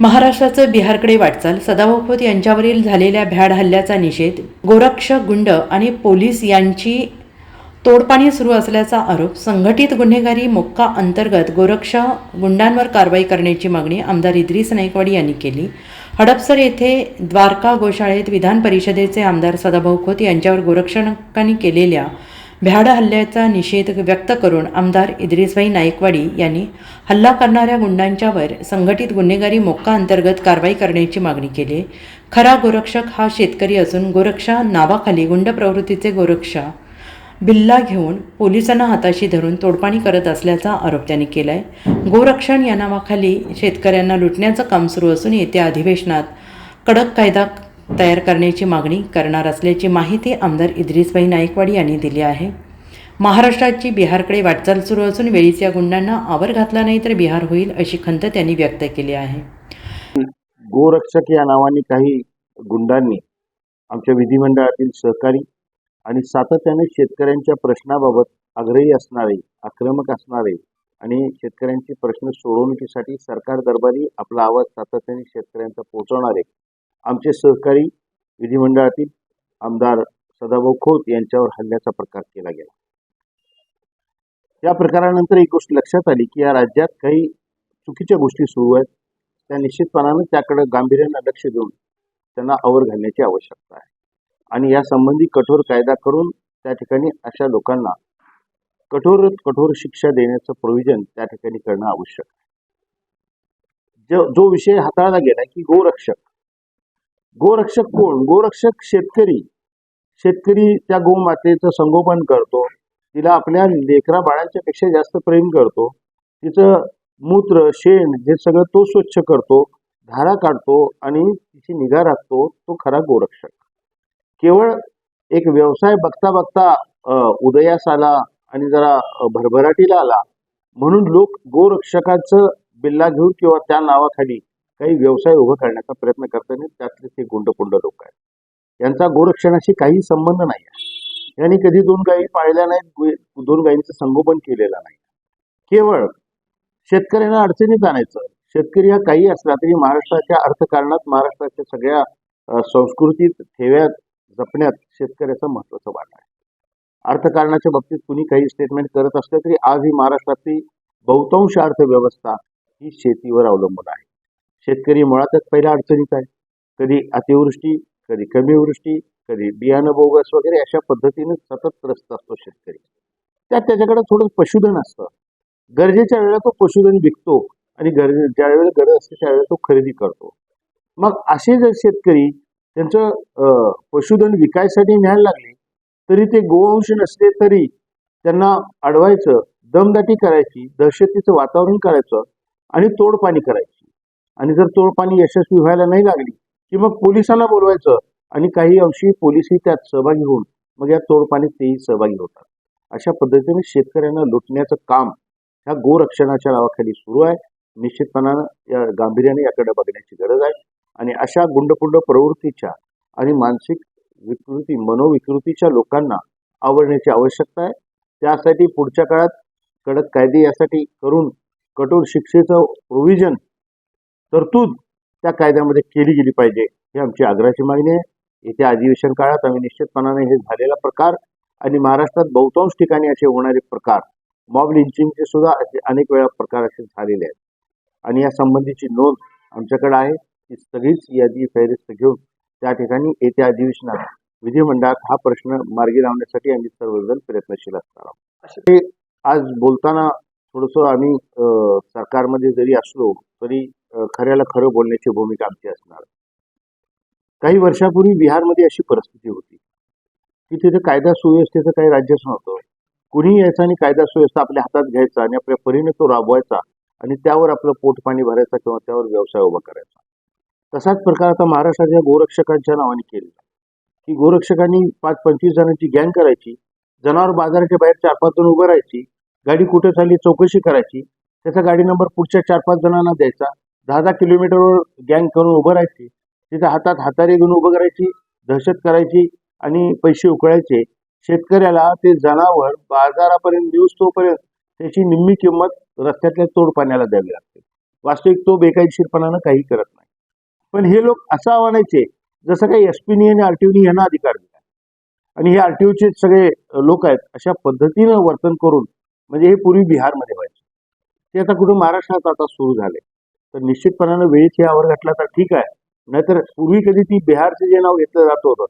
महाराष्ट्राचं बिहारकडे वाटचाल. सदाभाऊ खोत यांच्यावरील झालेल्या भ्याड हल्ल्याचा निषेध गोरक्षक गुंड आणि पोलीस यांची तोडपाणी सुरू असल्याचा आरोप संघटित गुन्हेगारी मोक्का अंतर्गत गोरक्षा गुंडांवर कारवाई करण्याची मागणी आमदार इद्रिस नाईकवाडी यांनी केली. हडपसर येथे द्वारका गोशाळेत विधान परिषदेचे आमदार सदाभाऊ खोत यांच्यावर गोरक्षकांनी केलेल्या भ्याड हल्ल्याचा निषेध व्यक्त करून आमदार इद्रिसभाई नाईकवाडी यांनी हल्ला करणाऱ्या गुंडांच्यावर संघटित गुन्हेगारी मोक्का अंतर्गत कारवाई करण्याची मागणी केली. खरा गोरक्षक हा शेतकरी असून गोरक्षा नावाखाली गुंड प्रवृत्तीचे गोरक्षा बिल्ला घेऊन पोलिसांना हाताशी धरून तोडपाणी करत असल्याचा आरोप त्यांनी केला आहे गोरक्षण या नावाखाली शेतकऱ्यांना लुटण्याचं काम सुरू असून येत्या अधिवेशनात कडक कायदा तयार करण्याची मागणी करणार असल्याची माहिती आमदार इद्रिसबाई नाईकवाडी यांनी दिली आहे. महाराष्ट्राची बिहारकडे वाटचाल सुरू असून वेळीच या गुंडांना आवर घातला नाही तर बिहार होईल अशी खंत त्यांनी व्यक्त केली आहे. गोरक्षक या नावाने काही गुंडांनी आमच्या विधिमंडळातील सहकारी आणि सातत्याने शेतकऱ्यांच्या प्रश्नाबाबत आग्रही असणारे आक्रमक असणारे आणि शेतकऱ्यांचे प्रश्न सोडवणुकीसाठी सरकार दरबारी आपला आवाज सातत्याने शेतकऱ्यांचा पोहोचवणारे आमचे सहकारी विधिमंडळातील आमदार सदाभाऊ खोत यांच्यावर हल्ल्याचा प्रकार केला गेला. या प्रकारानंतर एक गोष्ट लक्षात आली की या राज्यात काही चुकीच्या गोष्टी सुरू आहेत. त्या निश्चितपणानं त्याकडे गांभीर्यानं लक्ष देऊन त्यांना आवर घालण्याची आवश्यकता आहे. आणि या संबंधी कठोर कायदा करून त्या ठिकाणी अशा लोकांना कठोर कठोर शिक्षा देण्याचं प्रोव्हिजन त्या ठिकाणी करणं आवश्यक आहे. जो जो विषय हाताळला गेला की गोरक्षक गोरक्षक कोण? गोरक्षक शेतकरी. शेतकरी त्या गोमातेचं संगोपन करतो. तिला आपल्या लेकरा बाळांच्या पेक्षा जास्त प्रेम करतो. तिचं मूत्र शेण हे सगळं तो स्वच्छ करतो धारा काढतो आणि तिची निगा राखतो तो खरा गोरक्षक. केवळ एक व्यवसाय बघता बघता उदयास आला आणि जरा भरभराटीला आला. म्हणून लोक गोरक्षकाचं बिल्ला घेऊन किंवा त्या नावाखाली काही व्यवसाय उभा करण्याचा प्रयत्न करताना त्यातले ते गुंडपुंड लोक आहेत. यांचा गोरक्षणाशी काही संबंध नाही आहे. यांनी कधी दोन गायी पाळल्या नाहीत दोन गायींचं संगोपन केलेलं नाही. केवळ शेतकऱ्यांना अडचणीत आणायचं. शेतकरी हा काही असला तरी महाराष्ट्राच्या अर्थकारणात महाराष्ट्राच्या सगळ्या संस्कृतीत ठेव्यात जपण्यात शेतकऱ्याचा महत्त्वाचा वाटा आहे. अर्थकारणाच्या बाबतीत कुणी काही स्टेटमेंट करत असलं तरी आज ही महाराष्ट्रातली बहुतांश अर्थव्यवस्था ही शेतीवर अवलंबून आहे. शेतकरी मुळातच पहिल्या अडचणीत आहे. कधी अतिवृष्टी कधी कमी वृष्टी कधी बियाणं बोगस वगैरे अशा पद्धतीने सतत त्रस्त असतो शेतकरी. त्यात त्याच्याकडे थोडं पशुधन असतं. गरजेच्या वेळेला तो पशुधन विकतो आणि गरजे ज्या वेळेला गरज असते त्यावेळेला तो खरेदी करतो. मग असे जर शेतकरी त्यांचं पशुधन विकायसाठी न्यायला लागले तरी ते गोवंश नसले तरी त्यांना अडवायचं दमदाटी करायची दहशतीचं वातावरण करायचं आणि तोडपाणी करायची. आणि जर तोडपाणी यशस्वी व्हायला नाही लागली की मग पोलिसांना बोलवायचं आणि काही अंशी पोलिसही त्यात सहभागी होऊन मग या तोडपाणीत तेही सहभागी होतात. अशा पद्धतीने शेतकऱ्यांना लुटण्याचं काम ह्या गोरक्षणाच्या नावाखाली सुरू आहे. निश्चितपणानं या गांभीर्याने याकडे बघण्याची गरज आहे. आणि अशा गुंडपुंड प्रवृत्तीच्या आणि मानसिक विकृती मनोविकृतीच्या लोकांना आवडण्याची आवश्यकता आहे. त्यासाठी पुढच्या काळात कडक कायदे यासाठी करून कठोर शिक्षेचं प्रोव्हिजन तरतूद त्या कायद्यामध्ये केली गेली पाहिजे ही आमची आग्रहाची मागणी आहे. येत्या अधिवेशन काळात आम्ही निश्चितपणाने हे झालेला प्रकार आणि महाराष्ट्रात बहुतांश ठिकाणी असे होणारे प्रकार मॉब लिंचिंगचे सुद्धा असे अनेक वेळा प्रकार असे झालेले आहेत. आणि या संबंधीची नोंद आमच्याकडे आहे. ती सगळीच यादी फैरिस्त घेऊन त्या ठिकाणी येत्या अधिवेशनात विधिमंडळात हा प्रश्न मार्गी लावण्यासाठी आम्ही सर्वजण प्रयत्नशील असणार आहोत. ते आज बोलताना थोडंसं आम्ही सरकारमध्ये जरी असलो तरी खऱ्याला खरं बोलण्याची भूमिका आमची असणार. काही वर्षापूर्वी बिहारमध्ये अशी परिस्थिती होती. की तिथे कायदा सुव्यवस्थेचं काही राज्यच नव्हतं. कुणी यायचं आणि कायदा सुव्यवस्था आपल्या हातात घ्यायचा आणि आपल्या परीने तो राबवायचा आणि त्यावर आपलं पोट पाणी भरायचा किंवा त्यावर व्यवसाय उभा करायचा. तसाच प्रकार आता महाराष्ट्राच्या गोरक्षकांच्या नावाने केलेला की गोरक्षकांनी पाच पंचवीस जणांची गँग करायची जनावर बाजाराच्या बाहेर चार पाच जण उभं राहायची गाडी कुठे चालली चौकशी करायची त्याचा गाडी नंबर पुढच्या चार पाच जणांना द्यायचा दहा दहा किलोमीटरवर गँग करून उभं राहायची. तिथं हातात हातारी घेऊन उभं करायची दहशत करायची आणि पैसे उकळायचे. शेतकऱ्याला ते जनावर बाजारापर्यंत दिवस तोपर्यंत त्याची निम्मी किंमत रस्त्यातल्या तोडपाण्याला द्यावी लागते. वास्तविक तो बेकायदेशीरपणानं काही करत नाही. पण हे लोक असं आव्हानायचे जसं काही एस पीनी आणि आरटीओनी यांना अधिकार दिला. आणि हे आरटीओचे सगळे लोक आहेत अशा पद्धतीनं वर्तन करून म्हणजे हे पूर्वी बिहारमध्ये व्हायचे. ते आता कुठं महाराष्ट्रात आता सुरू झाले. तर निश्चितपणानं वेळीच हे आवर घातला तर ठीक आहे. नाहीतर पूर्वी कधी ती बिहारचं जे नाव घेतलं जात होतं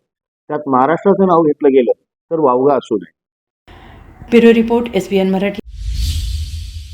त्यात महाराष्ट्राचं नाव घेतलं गेलं तर वावगा असू नये bureau report S B N Marathi.